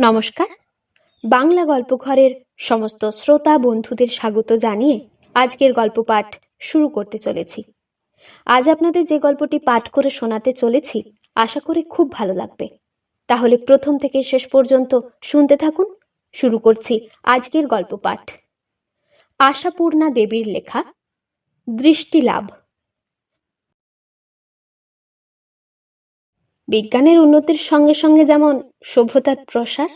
নমস্কার। বাংলা গল্পঘরের সমস্ত শ্রোতা বন্ধুদের স্বাগত জানিয়ে আজকের গল্প পাঠ শুরু করতে চলেছি। আজ আপনাদের যে গল্পটি পাঠ করে শোনাতে চলেছি, আশা করি খুব ভালো লাগবে। তাহলে প্রথম থেকে শেষ পর্যন্ত শুনতে থাকুন। শুরু করছি আজকের গল্প পাঠ। আশাপূর্ণা দেবীর লেখা, দৃষ্টিলাভ। বিজ্ঞানের উন্নতির সঙ্গে সঙ্গে যেমন সভ্যতার প্রসার,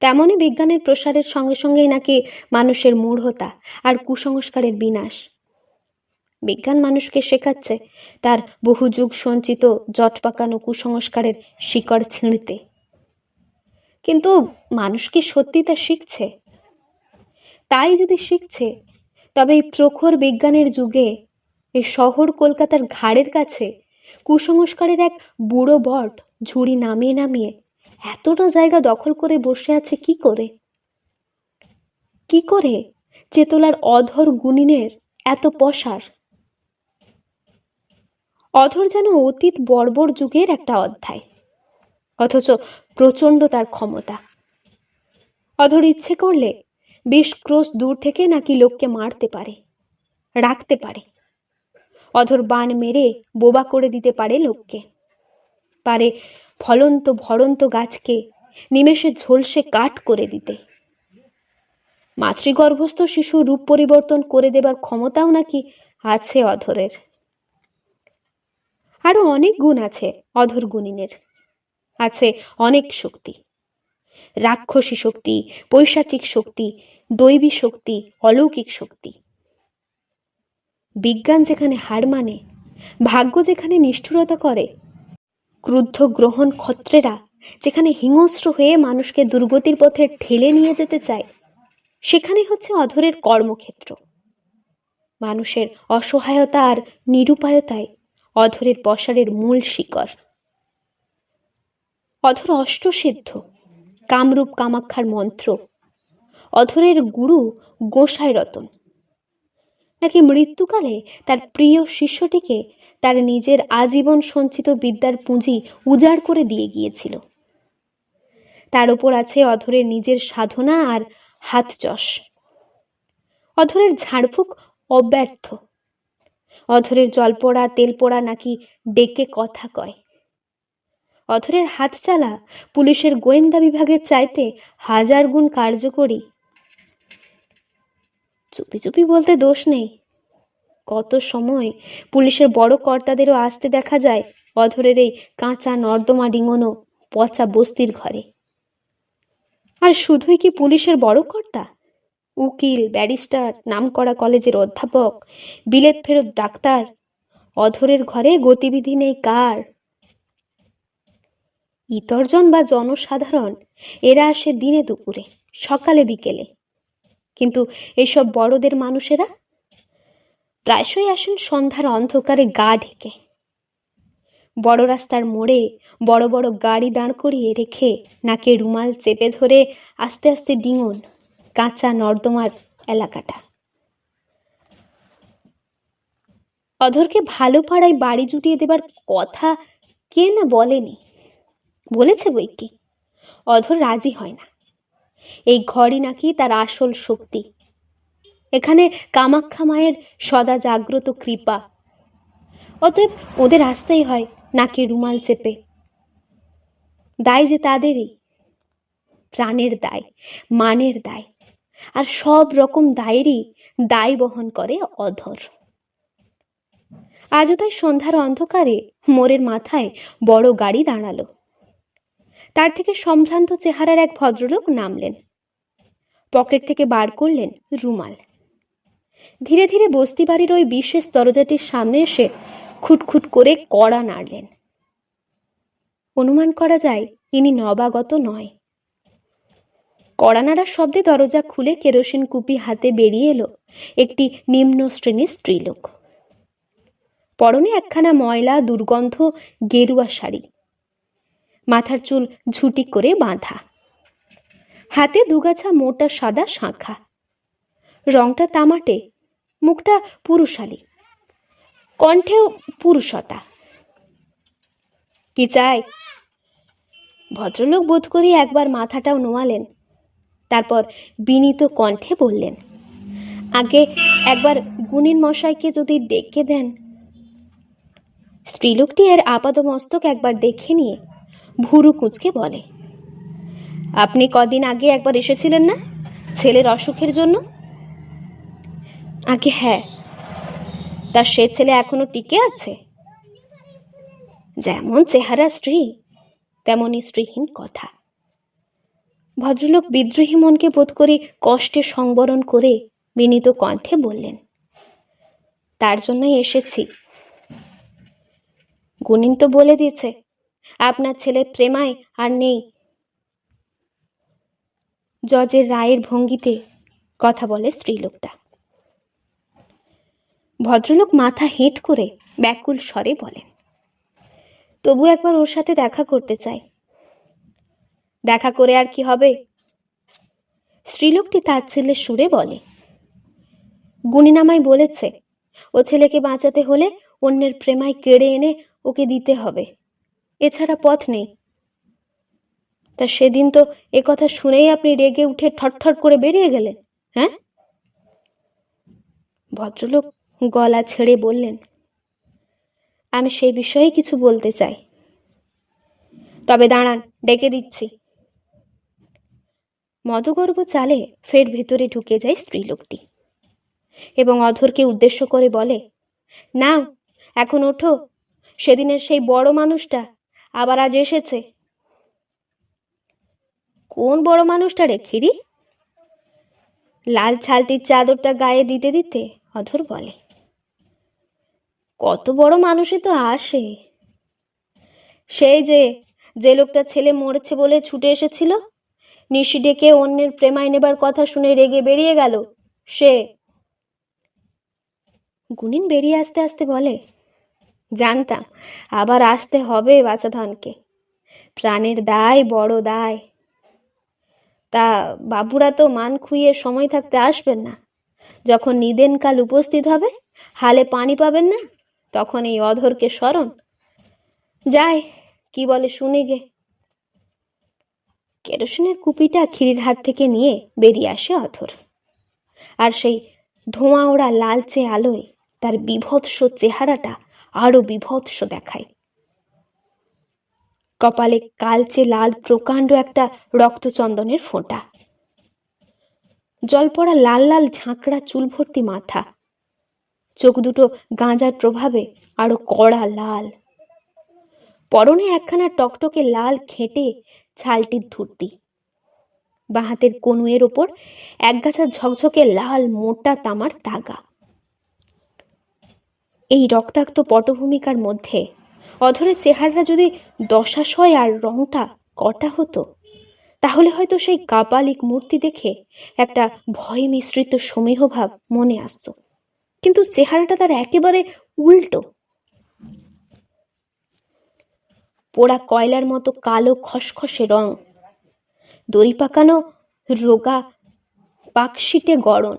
তেমনই বিজ্ঞানের প্রসারের সঙ্গে সঙ্গেই নাকি মানুষের মূঢ়তা আর কুসংস্কারের বিনাশ। বিজ্ঞান মানুষকে শেখাচ্ছে তার বহু যুগ সঞ্চিত জট পাকানো কুসংস্কারের শিকড় ছিঁড়তে। কিন্তু মানুষ কি সত্যি তা শিখছে? তাই যদি শিখছে, তবে এই প্রখর বিজ্ঞানের যুগে এই শহর কলকাতার ঘাড়ের কাছে কুসংস্কারের এক বুড়ো বট ঝুড়ি নামিয়ে নামিয়ে এতটা জায়গা দখল করে বসে আছে কি করে? কি করে চেতলার অধর গুনিনের এত পসার? অধর যেন অতীত বর্বর যুগের একটা অধ্যায়, অথচ প্রচণ্ড তার ক্ষমতা। অধর ইচ্ছে করলে বিশ ক্রোশ দূর থেকে নাকি লোককে মারতে পারে, রাখতে পারে। অধর বান মেরে বোবা করে দিতে পারে লোককে। পারে ফলন্ত ভরন্ত গাছকে, নিমেষে ঝলসে কাঠ করে দিতে। মাতৃগর্ভস্থ শিশু রূপ পরিবর্তন করে দেবার ক্ষমতাও নাকি আছে অধরের। আরও অনেক গুণ আছে অধর গুণিনের। আছে অনেক শক্তি। রাক্ষসী শক্তি, পৈশাচিক শক্তি, দৈবী শক্তি, অলৌকিক শক্তি। বিজ্ঞান যেখানে হার মানে ভাগ্য যেখানে নিষ্ঠুরতা করে, ক্রুদ্ধ গ্রহণ ক্ষত্রেরা যেখানে হিংস্র হয়ে মানুষকে দুর্গতির পথে ঠেলে নিয়ে যেতে চায়, সেখানে হচ্ছে অধরের কর্মক্ষেত্র। মানুষের অসহায়তা আর নিরুপায়তায় অধরের পসারের মূল শিকড়। অধর অষ্টসিদ্ধ, কামরূপ কামাক্ষার মন্ত্র। অধরের গুরু গোসাই রতন নাকি মৃত্যুকালে তার প্রিয় শিষ্যটিকে তার নিজের আজীবন সঞ্চিত বিদ্যার পুঁজি উজাড় করে দিয়ে গিয়েছিল। তার ওপর আছে অধরের নিজের সাধনা আর হাত যশ অধরের ঝাড়ফুঁক অব্যর্থ। অধরের জলপোড়া তেল পোড়া নাকি ডেকে কথা কয়। অধরের হাত চালা পুলিশের গোয়েন্দা বিভাগের চাইতে হাজার গুণ কার্যকরী চুপি চুপি বলতে দোষ নেই। কত সময় পুলিশের বড় কর্তাদেরও আসতে দেখা যায় অধরের এই কাঁচা নর্দমা ডিঙনো পচা বস্তির ঘরে। আর শুধুই কি পুলিশের বড় কর্তা? উকিল, ব্যারিস্টার, নামকরা কলেজের অধ্যাপক, বিলেত ফেরত ডাক্তার, অধরের ঘরে গতিবিধি নেই কার? ইতর্জন বা জনসাধারণ, এরা আসে দিনে দুপুরে, সকালে বিকেলে। কিন্তু এসব বড়দের মানুষেরা প্রায়শই আসেন সন্ধ্যার অন্ধকারে গা ঢেকে। বড় রাস্তার মোড়ে বড় বড় গাড়ি দাঁড় করিয়ে রেখে নাকে রুমাল চেপে ধরে আস্তে আস্তে ডিঙন, কাঁচা নর্দমার এলাকাটা। অধরকে ভালো পাড়ায় বাড়ি জুটিয়ে দেবার কথা কে না বলেনি? বলেছে বই কি অধর রাজি হয় না। এই ঘরই নাকি তার আসল শক্তি। এখানে কামাখ্যা মায়ের সদা জাগ্রত কৃপা। অতএব ওদের আসতেই হয় নাকে রুমাল চেপে। দায় যে তাদেরই, প্রাণের দায়, মানের দায়, আর সব রকম দায়েরই দায় বহন করে অধর। আজও তাই সন্ধ্যার অন্ধকারে মোরের মাথায় বড় গাড়ি দাঁড়াল। তার থেকে সম্ভ্রান্ত চেহারার এক ভদ্রলোক নামলেন। পকেট থেকে বার করলেন রুমাল। ধীরে ধীরে বস্তি বাড়ির ওই বিশেষ দরজাটির সামনে এসে খুটখুট করে কড়া নাড়লেন। অনুমান করা যায় ইনি নবাগত নয়। কড়া নাড়ার শব্দে দরজা খুলে কেরোসিন কুপি হাতে বেরিয়ে এলো একটি নিম্ন শ্রেণির স্ত্রীলোক। পরনে একখানা ময়লা দুর্গন্ধ গেরুয়া শাড়ি। মাথার চুল ঝুটি করে বাঁধা। হাতে দুগাছা মোটা সাদা শাঁখা। রংটা তামাটে, মুখটা পুরুষালী। কণ্ঠেও পুরুষতা। কি চাই? ভদ্রলোক বোধ করি একবার মাথাটাও নোয়ালেন। তারপর বিনীত কণ্ঠে বললেন, আগে একবার গুণিন মশাইকে যদি ডেকে দেন। স্ত্রীলোকটি এর আপাদমস্তক একবার দেখে নিয়ে ভুরু কুঁচকে বলে, আপনি কদিন আগে একবার এসেছিলেন না ছেলের অসুখের জন্য? আগে হ্যাঁ তা সে ছেলে এখনও টিকে আছে। যেমন চেহারা স্ত্রী তেমনই স্ত্রীহীন কথা। ভদ্রলোক বিদ্রোহী মনকে বোধ করে কষ্টে সংবরণ করে বিনীত কণ্ঠে বললেন, তার জন্যই এসেছি। গুনিন তো বলে দিয়েছে আপনার ছেলে প্রেমায় আর নেই। জজের রায়ের ভঙ্গিতে কথা বলে স্ত্রীলোকটা। ভদ্রলোক মাথা হেঁট করে ব্যাকুল স্বরে বলেন, তবু একবার ওর সাথে দেখা করতে চাই। দেখা করে আর কি হবে? স্ত্রীলোকটি তার ছেলের সুরে বলে গুণিনামাই বলেছে, ও ছেলেকে বাঁচাতে হলে অন্যের প্রেমায় কেড়ে এনে ওকে দিতে হবে। এছাড়া পথ নেই। তা সেদিন তো এ কথা শুনেই আপনি রেগে উঠে ঠটঠট করে বেরিয়ে গেলেন হ্যাঁ? ভদ্রলোক গলা ছেড়ে বললেন, আমি সেই বিষয়ে কিছু বলতে চাই। তবে দাঁড়ান, ডেকে দিচ্ছি। মদগর্ভ চালে ফের ভেতরে ঢুকে যায় স্ত্রীলোকটি এবং অধরকে উদ্দেশ্য করে বলে, নাও, এখন ওঠো। সেদিনের সেই বড় মানুষটা আবার আজ এসেছে। কোন বড় মানুষটা রে, খিরি? লাল ছালটির চাদরটা গায়ে দিতে দিতে অধর বলে। কত বড় মানুষই তো আসে। সেই যে যে লোকটা ছেলে মরেছে বলে ছুটে এসেছিল, নিশি ডেকে অন্যের প্রেমায় নেবার কথা শুনে রেগে বেরিয়ে গেল। সে গুনিন বেরিয়ে আসতে আসতে বলে জানতাম, আবার আসতে হবে বাচাধনকে প্রাণের দায়, বড় দায়। তা বাবুরা তো মান খুইয়ে সময় থাকতে আসবেন না। যখন নিদেনকাল উপস্থিত হবে, হালে পানি পাবেন না, তখন এই অধরকে স্মরণ। যাই, কি বলে শুনে গে। কেরোসিনের কুপিটা খিরির হাত থেকে নিয়ে বেরিয়ে আসে অথর আর সেই ধোঁয়া ওড়া লালচে আলোয় তার বিভৎস চেহারাটা আরও বিভৎস দেখায়। কপালে কালচে লাল প্রকাণ্ড একটা রক্তচন্দনের ফোঁটা। জল পড়া লাল লাল ঝাঁকড়া চুল ভর্তি মাথা। চোখ দুটো গাঁজার প্রভাবে আরও কড়া লাল। পরনে একখানা টকটকে লাল খেটে ছালটির ধুর্তি বাঁ হাতের কনুয়ের ওপর একগাছা ঝকঝকে লাল মোটা তামার তাগা। এই রক্তাক্ত পটভূমিকার মধ্যে। অধরের চেহারাটা যদি দশাশয় আর রংটা কটা হতো, তাহলে হয়তো সেই কাপালিক মূর্তি দেখে একটা ভয় মিশ্রিত সমীহভাব মনে আসতো। কিন্তু চেহারাটা তার একেবারে উল্টো। পোড়া কয়লার মতো কালো খসখসে রং, দড়ি পাকানো রোগা পাকশিটে গড়ন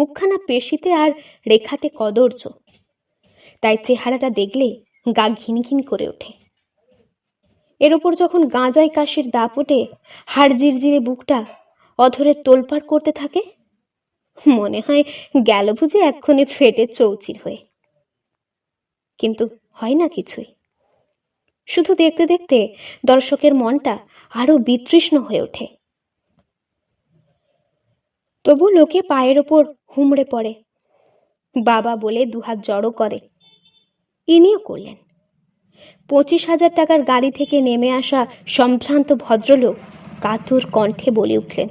মুখখানা পেশিতে আর রেখাতে কদর্য। তাই চেহারাটা দেখলে গা ঘিন ঘিন করে ওঠে। এর ওপর যখন গাঁজায় কাশির দাপটে হাড় জিরজিরে বুকটা অধরে তোলপাড় করতে থাকে, মনে হয় গেল বুঝে এক্ষণে ফেটে চৌচির হয়ে। কিন্তু হয় না কিছুই। শুধু দেখতে দেখতে দর্শকের মনটা আরও বিতৃষ্ণ হয়ে ওঠে। তবু লোকে পায়ের ওপর হুমড়ে পড়ে। বাবা বলে দুহাত জড়ো করে। ইনিও করলেন। পঁচিশ হাজার টাকার গাড়ি থেকে নেমে আসা সম্ভ্রান্ত ভদ্রলোক কাতর কণ্ঠে বলে উঠলেন,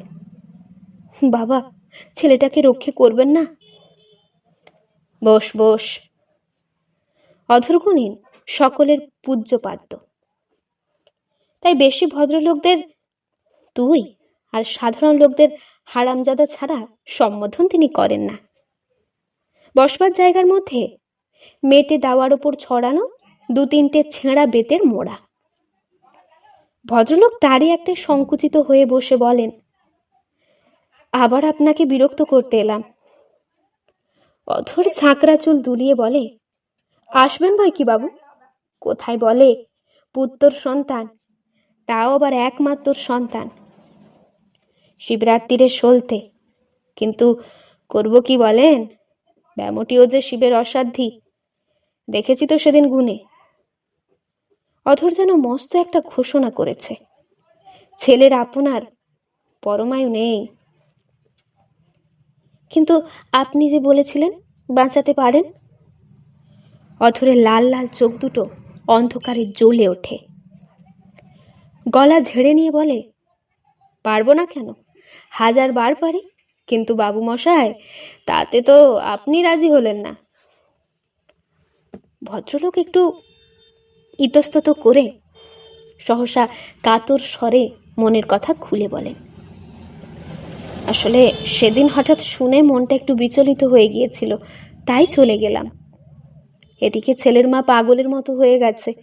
বাবা, ছেলেটাকে রক্ষে করবেন না? বস বস। অধরগুণীন সকলের পূজ্যপাদ্য তাই বেশি ভদ্রলোকদের, তুই আর সাধারণ লোকদের হারামজাদা ছাড়া সম্বোধন তিনি করেন না। বসবার জায়গার মধ্যে মেটে দাওয়ার ওপর ছড়ানো দু তিনটে ছেঁড়া বেতের মোড়া। ভদ্রলোক তারই একটা সংকুচিত হয়ে বসে বলেন, আবার আপনাকে বিরক্ত করতে এলাম। অথর ঝাঁকড়া চুল দুলিয়ে বলে, আসবেন ভাই কি বাবু? কোথায় বলে, পুত্তর সন্তান। তাও আবার একমাত্র সন্তান। শিবরাত্রিরে সলতে। কিন্তু করব কি বলেন? ব্যামটিও যে শিবের অসাধ্যি। দেখেছি তো সেদিন গুনে অধর যেন মস্ত একটা ঘোষণা করেছে। ছেলের আপনার পরমায়ু নেই। কিন্তু আপনি যে বলেছিলেন, বাঁচাতে পারেন? অথরের লাল লাল চোখ দুটো অন্ধকারে জ্বলে ওঠে। গলা ঝেড়ে নিয়ে বলে, পারব না কেন? হাজার বার পারি। কিন্তু বাবু মশাই, তাতে তো আপনি রাজি হলেন না। ভদ্রলোক একটু ইতস্তত করে সহসা কাতর স্বরে মনের কথা খুলে বলেন। আসলে সেদিন হঠাৎ শুনে মনটা একটু বিচলিত হয়ে গিয়েছিল, তাই চলে গেলাম। এদিকে ছেলের মা পাগলের মতো হয়ে গেছে,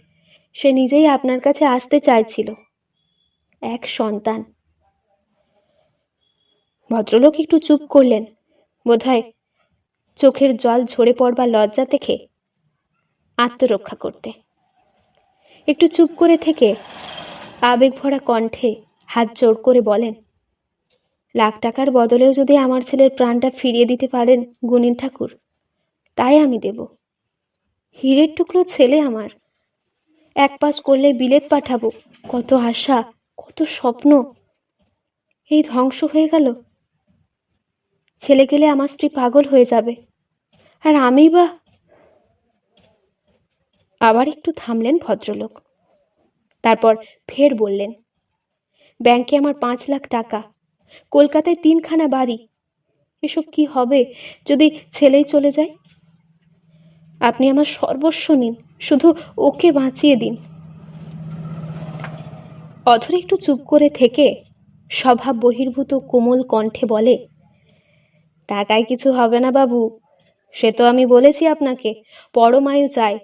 সে নিজেই আপনার কাছে আসতে চাইছিল। এক সন্তান ভদ্রলোক একটু চুপ করলেন। বোধহয় চোখের জল ঝরে পড়বার লজ্জা দেখে আত্মরক্ষা করতে। একটু চুপ করে থেকে আবেগ ভরা কণ্ঠে হাত জোর করে বলেন, লাখ টাকার বদলেও যদি আমার ছেলের প্রাণটা ফিরিয়ে দিতে পারেন গুণিন ঠাকুর, তাই আমি দেব। হীরের টুকরো ছেলে আমার। এক পাশ করলে বিলেত পাঠাবো। কত আশা, কত স্বপ্ন। এই ধ্বংস হয়ে গেল। ছেলে গেলে আমার স্ত্রী পাগল হয়ে যাবে। আর আমি বা আবার একটু থামলেন ভদ্রলোক। তারপর ফের বললেন, ব্যাংকে আমার পাঁচ লাখ টাকা, কলকাতায় তিনখানা বাড়ি। এসব কি হবে যদি ছেলেই চলে যায়? আপনি আমার সর্বস্ব নিন, শুধু ওকে বাঁচিয়ে দিন। অধর একটু চুপ করে থেকে স্বভাব বহির্ভূত কোমল কণ্ঠে বলে টাকায় কিছু হবে না বাবু। সে তো আমি বলেছি আপনাকে, পরমায়ু চাই।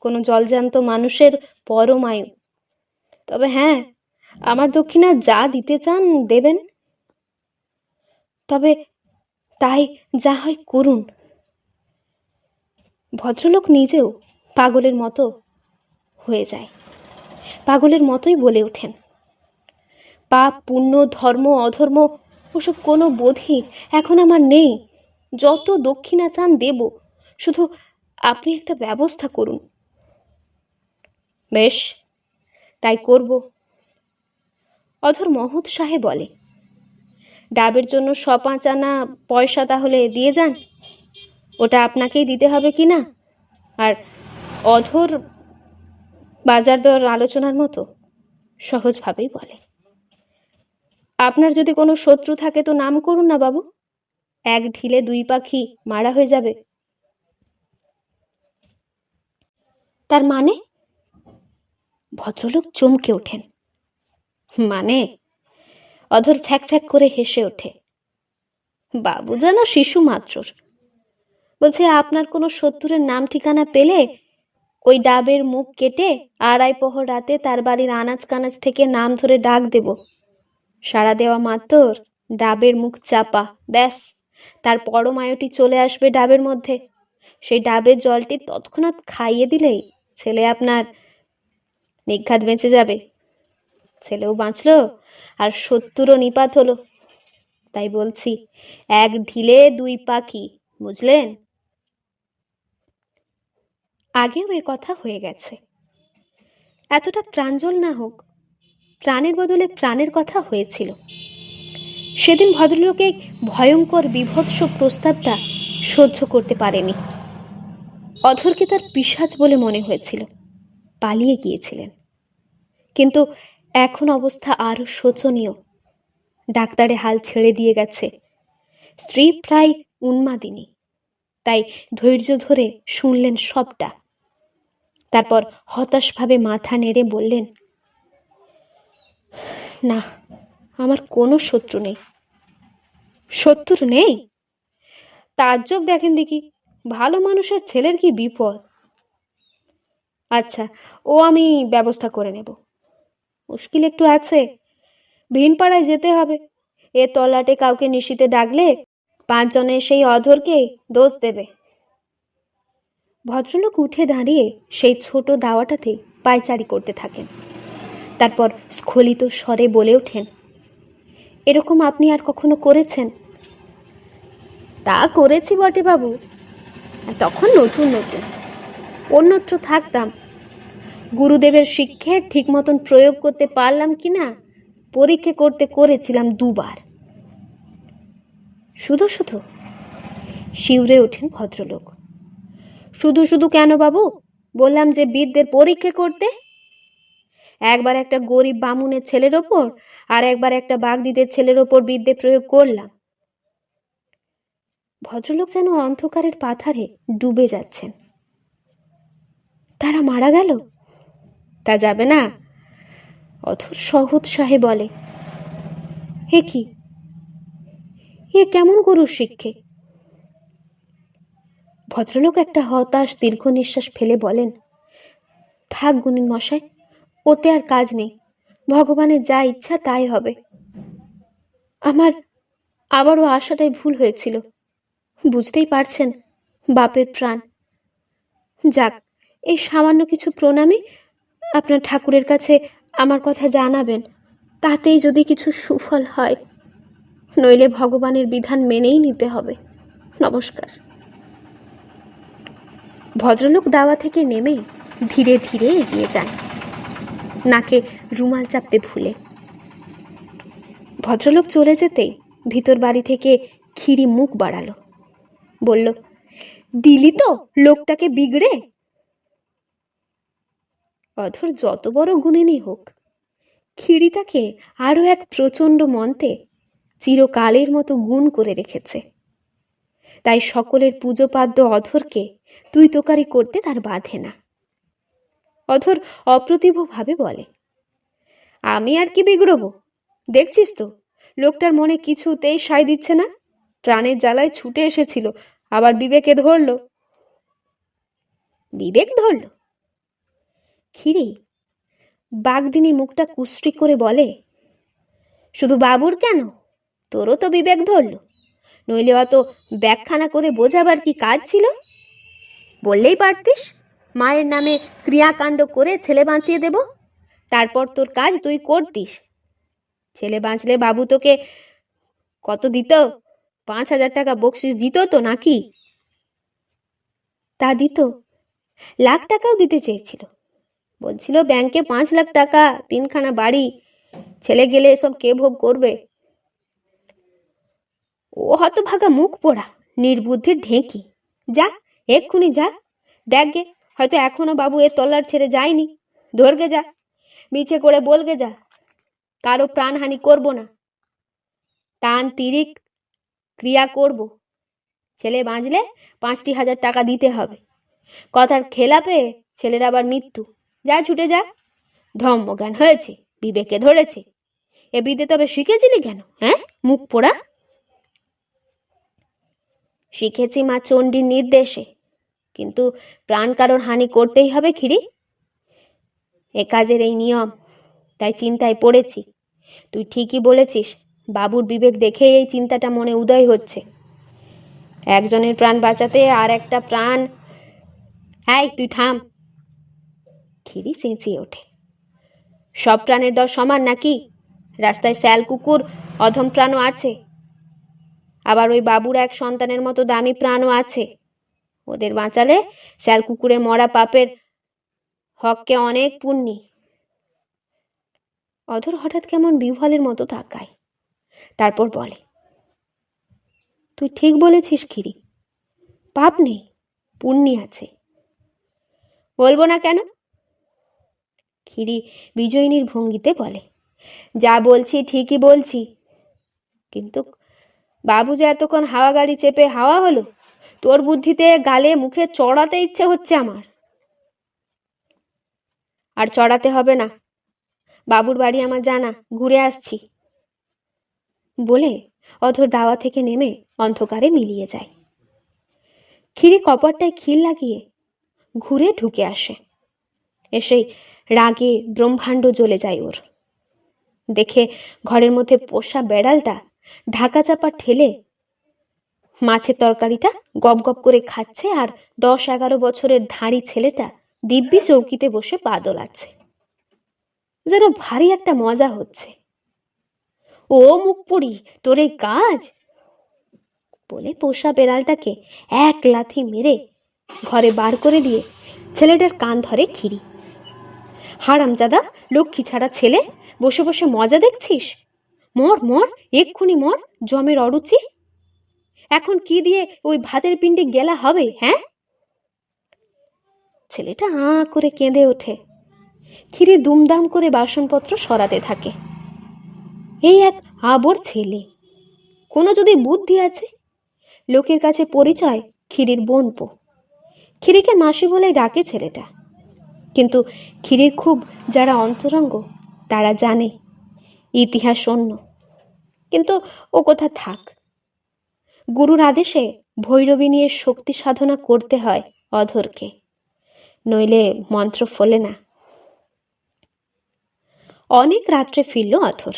কোনো জলজান্ত মানুষের পরমায়ু। তবে হ্যাঁ আমার দক্ষিণা যা দিতে চান দেবেন। তবে তাই যা হয় করুন। ভদ্রলোক নিজেও পাগলের মতো হয়ে যায়। পাগলের মতোই বলে ওঠেন। পাপ, পুণ্য, ধর্ম, অধর্ম ওসব কোনো বোধই এখন আমার নেই। যত দক্ষিণা চান দেব। শুধু আপনি একটা ব্যবস্থা করুন। বেশ, তাই করব। অধর মহোৎসাহে বলে, ডাবের জন্য স পাঁচ আনা পয়সা তাহলে দিয়ে যান। ওটা আপনাকেই দিতে হবে কি না? আর অধর বাজার দর আলোচনার মতো সহজভাবেই বলে। আপনার যদি কোনো শত্রু থাকে তো নাম করুন না বাবু। এক ঢিলে দুই পাখি মারা হয়ে যাবে। তার মানে? ভদ্রলোক চমকে ওঠেন। মানে? অধর ফ্যাক ফ্যাক করে হেসে ওঠে। বাবু যেন শিশু মাত্রর। বলছে, আপনার কোনো শত্রুরের নাম ঠিকানা পেলে ওই ডাবের মুখ কেটে আড়াই পহর রাতে তার বাড়ির আনাজ কানাজ থেকে নাম ধরে ডাক দেব। সাড়া দেওয়া মাত্র ডাবের মুখ চাপা, ব্যাস। তার পরমায়ুটি চলে আসবে ডাবের মধ্যে। সেই ডাবের জলটি তৎক্ষণাৎ খাইয়ে দিলেই ছেলে আপনার নিঘাত বেঁচে যাবে। ছেলেও বাঁচলো আর সত্তরও নিপাত হলো। তাই বলছি, এক ঢিলে দুই পাখি, বুঝলেন? আগেও এ কথা হয়ে গেছে। এতটা প্রাঞ্জল না হোক প্রাণের বদলে প্রাণের কথা হয়েছিল। সেদিন ভদ্রলোকে ভয়ঙ্কর, বিভৎস প্রস্তাবটা সহ্য করতে পারেনি। অধরকে তার পিসাজ বলে মনে হয়েছিল, পালিয়ে গিয়েছিলেন। কিন্তু এখন অবস্থা আরও শোচনীয়। ডাক্তারে হাল ছেড়ে দিয়ে গেছে। স্ত্রী প্রায় উন্মাদিনী। তাই ধৈর্য ধরে শুনলেন সবটা। তারপর হতাশভাবে মাথা নেড়ে বললেন না, আমার কোনো শত্রু নেই। শত্রু নেই? তাজ্জব দেখেন দেখি, ভালো মানুষের ছেলের কি বিপদ? আচ্ছা ও আমি ব্যবস্থা করে নেব। মুশকিল একটু আছে। ভিনপাড়ায় যেতে হবে। এ তলাটে কাউকে নিশিতে ডাকলে পাঁচজনের সেই অধরকে দোষ দেবে। ভদ্রলোক উঠে দাঁড়িয়ে সেই ছোট দাওয়াটাতে পায়চারি করতে থাকেন। তারপর স্খলিত স্বরে বলে ওঠেন, এরকম আপনি আর কখনো করেছেন? তা করেছি বটে বাবু তখন নতুন নতুন। অন্যত্র থাকতাম। গুরুদেবের শিক্ষে ঠিক মতন প্রয়োগ করতে পারলাম কি না, পরীক্ষা করতে করেছিলাম দুবার। শুধু শুধু। শিউরে ওঠেন ভদ্রলোক। শুধু শুধু কেন বাবু? বললাম যে বিদদের পরীক্ষা করতে একবার একটা গরিব বামুনের ছেলের ওপর আর একবার একটা বাগদিদের ছেলের ওপর বিদ্যে প্রয়োগ করলাম। ভদ্রলোক যেন অন্ধকারের পাথারে ডুবে যাচ্ছেন। তারা মারা গেল? তা যাবে না। অথর সহৎসাহে বলে হে কি? এ কেমন গরুর শিক্ষে? ভদ্রলোক একটা হতাশ দীর্ঘ নিঃশ্বাস ফেলে বলেন, থাক গুনিন মশাই ওতে আর কাজ নেই। ভগবানের যা ইচ্ছা তাই হবে। আমার আবারও আশাটাই ভুল হয়েছিল। বুঝতেই পারছেন, বাপের প্রাণ। যাক, এই সামান্য কিছু প্রণামে আপনার ঠাকুরের কাছে আমার কথা জানাবেন। তাতেই যদি কিছু সুফল হয়, নইলে ভগবানের বিধান মেনেই নিতে হবে। নমস্কার। ভদ্রলোক দাওয়া থেকে নেমে ধীরে ধীরে এগিয়ে যান। নাকে রুমাল চাপতে ভুলে। ভদ্রলোক চলে যেতেই ভিতর বাড়ি থেকে খিরি মুখ বাড়ালো। বলল, দিলি তো, লোকটাকে বিগড়ে? অধর যত বড় গুণিনী হোক খিড়ি তাকে আরও এক প্রচণ্ড মন্তে চিরকালের মতো গুণ করে রেখেছে। তাই সকলের পুজোপাদ্য অধরকে তুই তোকারি করতে তার বাধে না। অধর অপ্রতিভভাবে বলে। আমি আর কি বিগড়ব? দেখছিস তো, লোকটার মনে কিছুতেই সায় দিচ্ছে না। প্রাণের জ্বালায় ছুটে এসেছিল, আবার বিবেকে ধরল। বিবেক ধরল? খিরি, বাগদিনী মুখটা কুশ্রী করে বলে, শুধু বাবুর কেন? তোরও তো বিবেক ধরল। নইলে অত ব্যাখ্যানা করে বোঝাবার কি কাজ ছিল? বললেই পারতিস। মায়ের নামে ক্রিয়াকাণ্ড করে ছেলে বাঁচিয়ে দেব? তারপর তোর কাজ তুই করতিস। ছেলে বাঁচলে বাবু তোকে কত দিত? পাঁচ হাজার টাকা বকশিস দিত তো নাকি? তা দিত। লাখ টাকাও দিতে চেয়েছিল। বলছিল, ব্যাংকে পাঁচ লাখ টাকা, তিনখানা বাড়ি। ছেলে গেলে এসব কে ভোগ করবে? ও হতভাগা মুখ পোড়া, নির্বুদ্ধির ঢেঁকি। যা, এক্ষুনি যা। দেখ গে হয়তো এখনও বাবু এর তল্লার ছেড়ে যায়নি। ধরগে যা, মিছে করে বলগে যা, কারও প্রাণহানি করব না। টান তিরিক ক্রিয়া করব। ছেলে বাঁচলে পাঁচটি হাজার টাকা দিতে হবে। কথার খেলাপে ছেলের আবার মৃত্যু। যা ছুটে যা। ধর্মজ্ঞান হয়েছে, বিবেকে ধরেছে। এ বিদে তবে শিখেছিলি কেন হ্যাঁ? মুখ পোড়া। শিখেছি মা চণ্ডীর নির্দেশে। কিন্তু প্রাণ কারোর হানি করতেই হবে খিরি। এ কাজের এই নিয়ম, তাই চিন্তায় পড়েছি। তুই ঠিকই বলেছিস, বাবুর বিবেক দেখেই এই চিন্তাটা মনে উদয় হচ্ছে। একজনের প্রাণ বাঁচাতে আর একটা প্রাণ এই, তুই থাম। খিরি চেঁচিয়ে ওঠে। সব প্রাণের দর সমান নাকি? রাস্তায় স্যাল কুকুর, অধম প্রাণও আছে। আবার ওই বাবুর এক সন্তানের মতো দামি প্রাণও আছে। ওদের বাঁচালে শ্যাল কুকুরের মরা পাপের হককে অনেক পুণ্যি। অধর হঠাৎ কেমন বিহ্বলের মতো তাকায়। তারপর বলে, তুই ঠিক বলেছিস খিরি পাপ নেই, পুণ্যি আছে। বলব না কেন? খিরি বিজয়িনীর ভঙ্গিতে বলে, যা বলছি ঠিকই বলছি, কিন্তু বাবু যে এতক্ষণ হাওয়া গাড়ি চেপে হাওয়া হলো তোর বুদ্ধিতে গালে মুখে চড়াতে ইচ্ছে হচ্ছে আমার। আর চড়াতে হবে না। বাবুর বাড়ি আমার জানা, ঘুরে আসছি। বলে অধর দাওয়া থেকে নেমে অন্ধকারে মিলিয়ে যায়। খিরি কপারটায় খিল লাগিয়ে ঘুরে ঢুকে আসে। এসেই রাগে ব্রহ্মাণ্ড জ্বলে যায় ওর। দেখে ঘরের মধ্যে পোষা বেড়ালটা ঢাকা চাপা ঠেলে মাছের তরকারিটা গপ গপ করে খাচ্ছে আর দশ এগারো বছরের ধাড়ি ছেলেটা দিব্যি চৌকিতে বসে পা দোলাচ্ছে যেন ভারী একটা মজা হচ্ছে। ও মুখ পড়ি, তোর এই কাজ? বলে পোষা বেড়ালটাকে এক লাথি মেরে ঘরে বার করে দিয়ে ছেলেটার কান ধরে খিরি। হারামজাদা, লক্ষ্মী ছাড়া ছেলে, বসে বসে মজা দেখছিস? মর মর, এক্ষুনি মর, জমের অরুচি এখন কি দিয়ে ওই ভাতের পিণ্ডে গেলা হবে হ্যাঁ? ছেলেটা আ করে কেঁদে ওঠে। খিরি দুমদাম করে বাসনপত্র সরাতে থাকে। এই এক আবর ছেলে। কোনো যদি বুদ্ধি আছে? লোকের কাছে পরিচয়, ক্ষীরির বোনপো ক্ষীরিকে মাসি বলে ডাকে ছেলেটা। কিন্তু ক্ষীরির খুব যারা অন্তরঙ্গ, তারা জানে। ইতিহাস অন্য। কিন্তু ও কোথা থাক? গুরুর আদেশে ভৈরবী নিয়ে শক্তি সাধনা করতে হয় অধরকে। নইলে মন্ত্র ফলে না। অনেক রাত্রে ফিরল অথর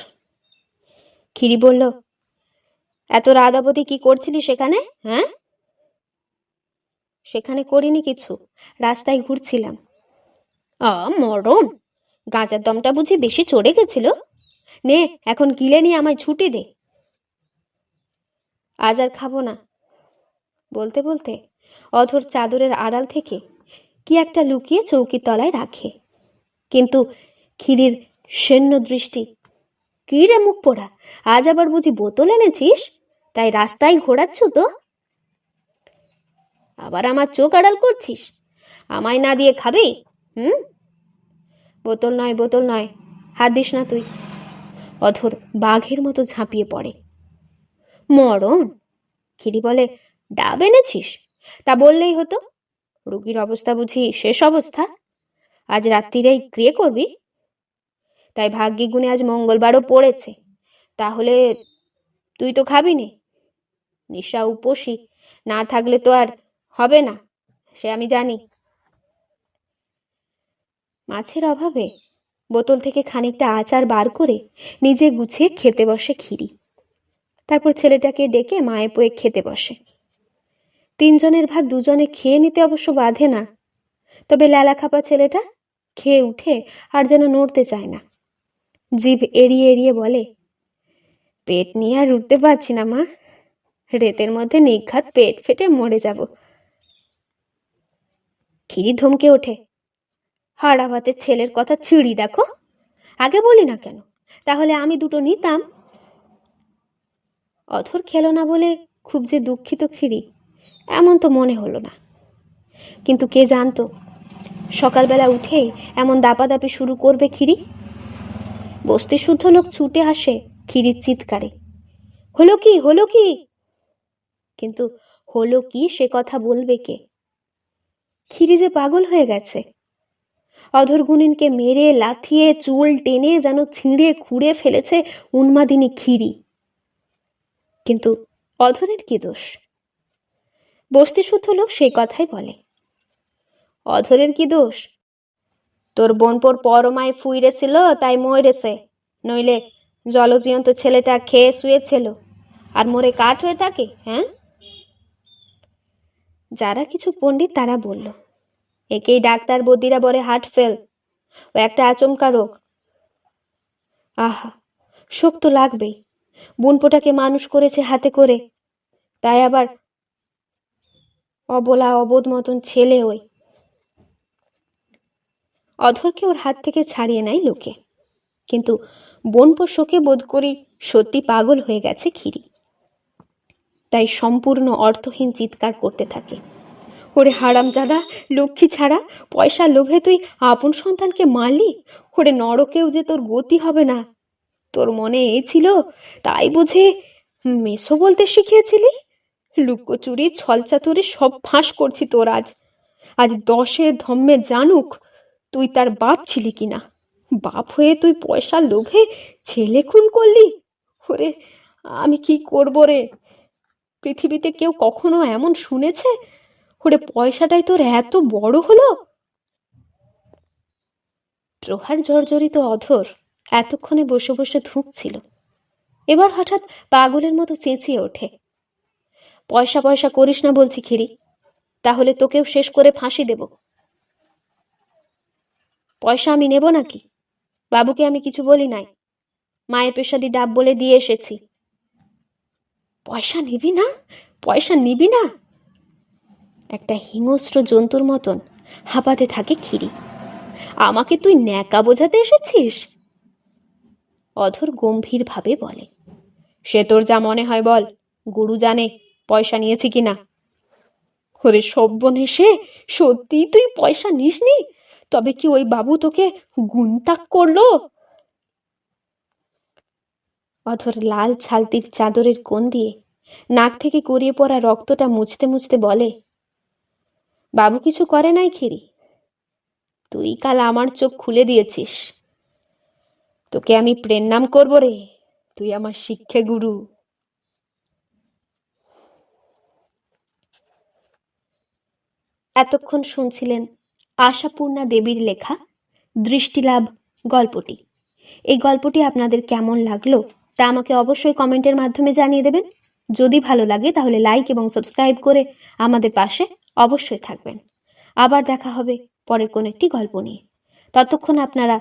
ক্ষিরি বলল, এত রাত অবধি কি করছিলি সেখানে হ্যাঁ? সেখানে করিনি কিছু, রাস্তায় ঘুরছিলাম। আ, মরণ! গাঁজার দমটা বুঝি বেশি চড়ে গেছিল? নে, এখন গিলে নিয়ে আমায় ছুটি দে। আজ আর খাব না। বলতে বলতে অধর চাদরের আড়াল থেকে কি একটা লুকিয়ে চৌকির তলায় রাখে। কিন্তু ক্ষীরির সৈন্য দৃষ্টি, কি রে মুখ পোড়া, আজ আবার বুঝি বোতল এনেছিস? তাই রাস্তায় ঘোরাচ্ছ তো? আবার আমার চোখ আড়াল করছিস? আমায় না দিয়ে খাবি? হুম? বোতল নয় বোতল নয়, হাত দিস না তুই। অধর বাঘের মতো ঝাঁপিয়ে পড়ে। মরণ? খিরি বলে, ডাব এনেছিস? তা বললেই হতো। রুগীর অবস্থা বুঝি শেষ অবস্থা। আজ রাত্রিরেই ক্রিয়ে করবি? তাই ভাগ্যি গুণে আজ মঙ্গলবারও পড়েছে। তাহলে তুই তো খাবি নে। নিশা উপসী, না থাকলে তো আর হবে না, সে আমি জানি। মাছের অভাবে বোতল থেকে খানিকটা আচার বার করে নিজে গুছিয়ে খেতে বসে খিরি তারপর ছেলেটাকে ডেকে মায়ে পোয়ে খেতে বসে। তিনজনের ভাত দুজনে খেয়ে নিতে অবশ্য বাধে না। তবে ল্যালা খাপা ছেলেটা খেয়ে উঠে আর যেন নড়তে চায় না। জিভ এড়িয়ে এড়িয়ে বলে, পেট নিয়ে আর উঠতে পারছি না মা। রেতের মধ্যে নিঘাত পেট ফেটে মরে যাব। খিরি ধমকে ওঠে হাড়া ভাতের ছেলের কথা ছিঁড়ি দেখো। আগে বলি না কেন? তাহলে আমি দুটো নিতাম। অথর খেলো না বলে খুব যে দুঃখিত খিরি এমন তো মনে হলো না। কিন্তু কে জানতো, সকালবেলা উঠেই এমন দাপাদাপি শুরু করবে খিরি বস্তি শুদ্ধ লোক ছুটে আসে খিরির চিৎকারে। হলো কি হলো কি? কিন্তু হলো কি সে কথা বলবে কে? খিরি যে পাগল হয়ে গেছে। অধর গুনিনকে মেরে, লাথিয়ে, চুল টেনে যেন ছিঁড়ে খুঁড়ে ফেলেছে উন্মাদিনী খিরি কিন্তু অধরের কি দোষ? বস্তি শুদ্ধ লোক সেই কথাই বলে। অধরের কি দোষ? তোর বোনপোর পরমায় ফুইরেছিল, তাই মরেছে। নইলে জলজিয়ন্ত ছেলেটা খেয়ে শুয়েছিল। আর মরে কাঠ হয়ে থাকে হ্যাঁ? যারা কিছু পণ্ডিত তারা বলল, একেই ডাক্তার বদিরা বলে হার্ট ফেল, ও একটা আচমকা রোগ। আহা, শোক তো লাগবেই। বোনপোটাকে মানুষ করেছে হাতে করে। তাই আবার অবলা অবোধ মতন ছেলে ওই। অধরকে ওর হাত থেকে ছাড়িয়ে নেয় লোকে। কিন্তু বনপো শোকে বোধ করি সত্যি পাগল হয়ে গেছে খিরি তাই সম্পূর্ণ অর্থহীন চিৎকার করতে থাকে। ওরে হারামজাদা, লক্ষ্মী ছাড়া পয়সা লোভে তুই আপন সন্তানকে মারলি? ওরে নরকেও যে তোর গতি হবে না। তোর মনে এই ছিল? তাই বুঝে মেসো বলতে শিখিয়েছিলি? লুকোচুরি, ছলচাতুরি সব ফাঁস করছি তোর আজ। আজ দশে ধম্মে জানুক, তুই তার বাপ ছিলি কিনা? বাপ হয়ে তুই পয়সার লোভে ছেলে খুন করলি? ওরে, আমি কি করব রে? পৃথিবীতে কেউ কখনো এমন শুনেছে? ওরে, পয়সাটাই তোর এত বড় হলো? প্রহার জর্জরিত অধর এতক্ষণে বসে বসে ধুঁকছিল। এবার হঠাৎ পাগলের মতো চেঁচিয়ে ওঠে। পয়সা পয়সা করিস না বলছি খিরি, তাহলে তোকেও শেষ করে ফাঁসি দেব। পয়সা আমি নেব নাকি? বাবুকে আমি কিছু বলি নাই। মায়ের পেশাদি ডাব বলে দিয়ে এসেছি। পয়সা নিবি না? পয়সা নিবি না? একটা হিংস্র জন্তুর মতন হাঁপাতে থাকে খিরি। আমাকে তুই ন্যাকা বোঝাতে এসেছিস? অধর গম্ভীরভাবে বলে, সে তোর যা মনে হয় বল, গুরু জানে পয়সা নিয়েছি কিনা ওরে সব্যনেশে সত্যিই তুই পয়সা নিসনি? তবে কি ওই বাবু তোকে গুনতাক করল? অধর লাল ছালতির চাদরের কোণ দিয়ে নাক থেকে গড়িয়ে পড়া রক্তটা মুছতে মুছতে বলে, বাবু কিছু করে নাই খিরি? তুই কাল আমার চোখ খুলে দিয়েছিস। তোকে আমি প্রেম করব রে? তুই আমার শিক্ষা গুরু। এতক্ষণ শুনছিলেন আশাপূর্ণা দেবীর লেখা দৃষ্টিলাভ গল্পটি। এই গল্পটি আপনাদের কেমন লাগল তা আমাকে অবশ্যই কমেন্টের মাধ্যমে জানিয়ে দেবেন। যদি ভালো লাগে তাহলে লাইক এবং সাবস্ক্রাইব করে আমাদের পাশে অবশ্যই থাকবেন। আবার দেখা হবে পরের কোনো একটি গল্প নিয়ে। ততক্ষণ আপনারা